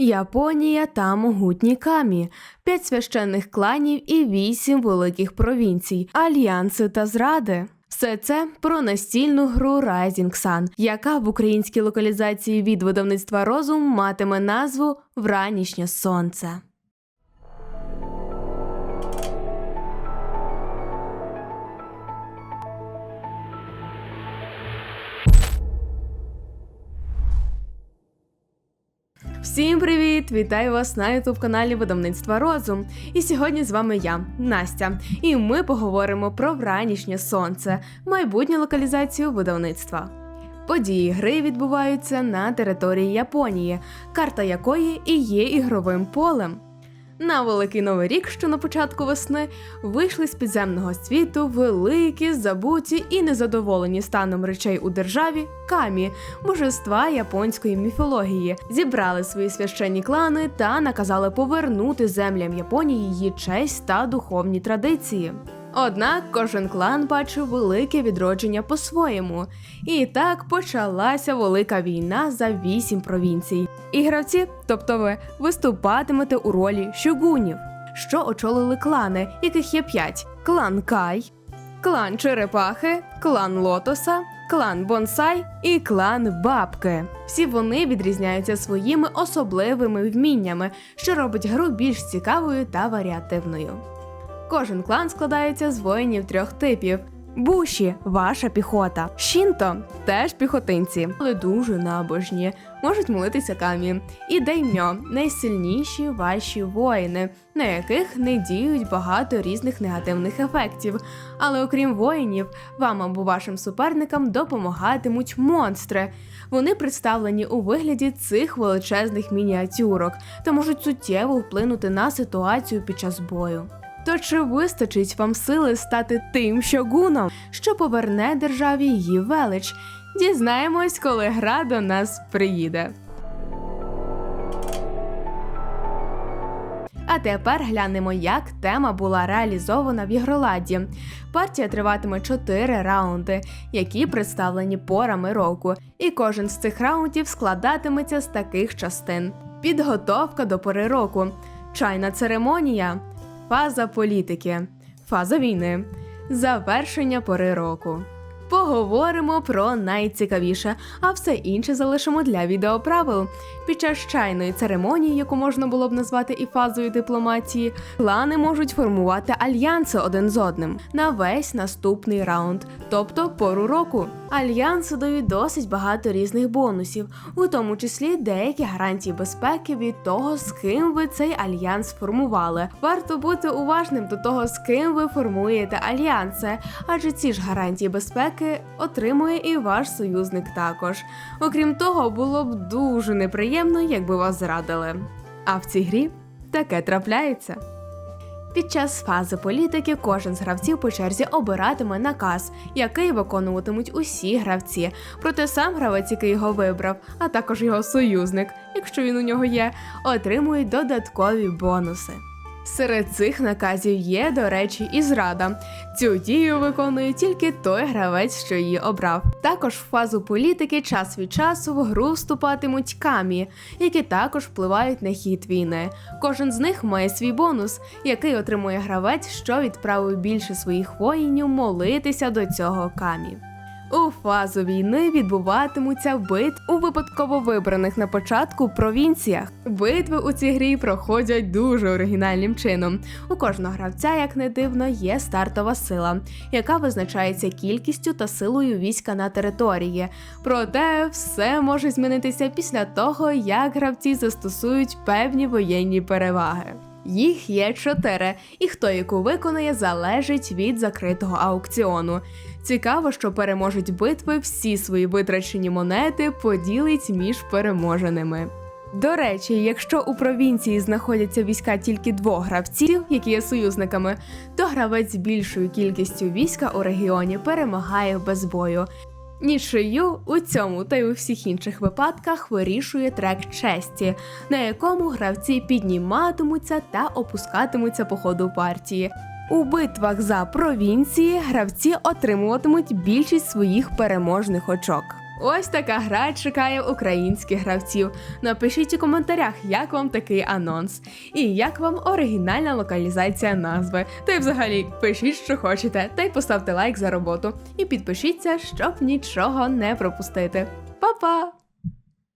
Японія та могутні камі, п'ять священних кланів і вісім великих провінцій, альянси та зради. Все це про настільну гру Rising Sun, яка в українській локалізації від видавництва розум матиме назву Вранішнє сонце. Всім привіт! Вітаю вас на ютуб каналі Видавництва Розум. І сьогодні з вами я, Настя, і ми поговоримо про вранішнє сонце, майбутню локалізацію видавництва. Події гри відбуваються на території Японії, карта якої і є ігровим полем. На великий новий рік, що на початку весни, вийшли з підземного світу великі, забуті і незадоволені станом речей у державі камі, божества японської міфології, зібрали свої священні клани та наказали повернути землям Японії її честь та духовні традиції. Однак кожен клан бачив велике відродження по-своєму, і так почалася велика війна за вісім провінцій. І гравці, тобто ви, виступатимете у ролі щогунів, що очолили клани, яких є п'ять: клан Кай, клан Черепахи, клан Лотоса, клан Бонсай і клан Бабки. Всі вони відрізняються своїми особливими вміннями, що робить гру більш цікавою та варіативною. Кожен клан складається з воїнів трьох типів. Буші ваша піхота. Шінто теж піхотинці, але дуже набожні, можуть молитися камі. І даймьо найсильніші ваші воїни, на яких не діють багато різних негативних ефектів. Але окрім воїнів, вам або вашим суперникам допомагатимуть монстри. Вони представлені у вигляді цих величезних мініатюрок та можуть суттєво вплинути на ситуацію під час бою. То чи вистачить вам сили стати тим щогуном, що поверне державі її велич? Дізнаємось, коли гра до нас приїде. А тепер глянемо, як тема була реалізована в ігроладі. Партія триватиме 4 раунди, які представлені порами року, і кожен з цих раундів складатиметься з таких частин: підготовка до пори року, чайна церемонія, фаза політики, фаза війни, завершення пори року. Поговоримо про найцікавіше, а все інше залишимо для відеоправил. Під час чайної церемонії, яку можна було б назвати і фазою дипломатії, клани можуть формувати альянси один з одним на весь наступний раунд, тобто пору року. Альянси дають досить багато різних бонусів, у тому числі деякі гарантії безпеки від того, з ким ви цей альянс формували. Варто бути уважним до того, з ким ви формуєте альянси, адже ці ж гарантії безпеки отримує і ваш союзник також. Окрім того, було б дуже неприємно, якби вас зрадили. А в цій грі таке трапляється. Під час фази політики кожен з гравців по черзі обиратиме наказ, який виконуватимуть усі гравці. Проте сам гравець, який його вибрав, а також його союзник, якщо він у нього є, отримують додаткові бонуси. Серед цих наказів є, до речі, і зрада. Цю дію виконує тільки той гравець, що її обрав. Також в фазу політики час від часу в гру вступатимуть камі, які також впливають на хід війни. Кожен з них має свій бонус, який отримує гравець, що відправив більше своїх воїнів молитися до цього камі. У фазу війни відбуватимуться битви у випадково вибраних на початку провінціях. Битви у цій грі проходять дуже оригінальним чином. У кожного гравця, як не дивно, є стартова сила, яка визначається кількістю та силою війська на території. Проте все може змінитися після того, як гравці застосують певні воєнні переваги. Їх є чотири, і хто яку виконає, залежить від закритого аукціону. Цікаво, що переможуть битви всі свої витрачені монети поділить між переможеними. До речі, якщо у провінції знаходяться війська тільки двох гравців, які є союзниками, то гравець з більшою кількістю війська у регіоні перемагає без бою. Нічию у цьому та й у всіх інших випадках вирішує трек честі, на якому гравці підніматимуться та опускатимуться по ходу партії. У битвах за провінції гравці отримуватимуть більшість своїх переможних очок. Ось така гра чекає українських гравців. Напишіть у коментарях, як вам такий анонс, і як вам оригінальна локалізація назви. Та й взагалі пишіть, що хочете, та й поставте лайк за роботу. І підпишіться, щоб нічого не пропустити. Па-па!